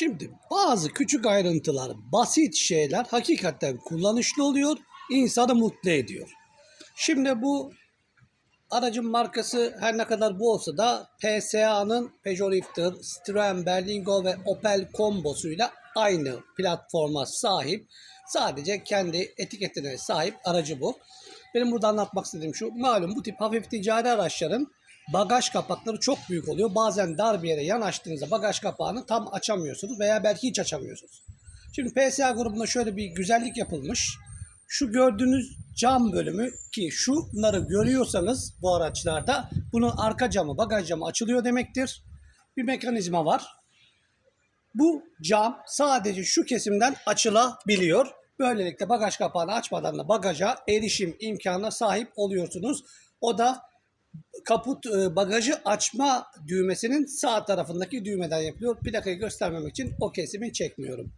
Şimdi bazı küçük ayrıntılar, basit şeyler hakikaten kullanışlı oluyor, insanı mutlu ediyor. Şimdi bu aracın markası her ne kadar bu olsa da PSA'nın Peugeot Rifter, Citroen Berlingo ve Opel kombosuyla aynı platforma sahip. Sadece kendi etiketine sahip aracı bu. Benim burada anlatmak istediğim şu. Malum bu tip hafif ticari araçların bagaj kapakları çok büyük oluyor. Bazen dar bir yere yanaştığınızda bagaj kapağını tam açamıyorsunuz veya belki hiç açamıyorsunuz. Şimdi PSA grubunda şöyle bir güzellik yapılmış. Şu gördüğünüz cam bölümü ki şunları görüyorsanız bu araçlarda bunun arka camı, bagaj camı açılıyor demektir. Bir mekanizma var. Bu cam sadece şu kesimden açılabiliyor. Böylelikle bagaj kapağını açmadan da bagaja erişim imkanına sahip oluyorsunuz. O da kaput e, bagajı açma düğmesinin sağ tarafındaki düğmeden yapılıyor. Plakayı göstermemek için o kesimi çekmiyorum.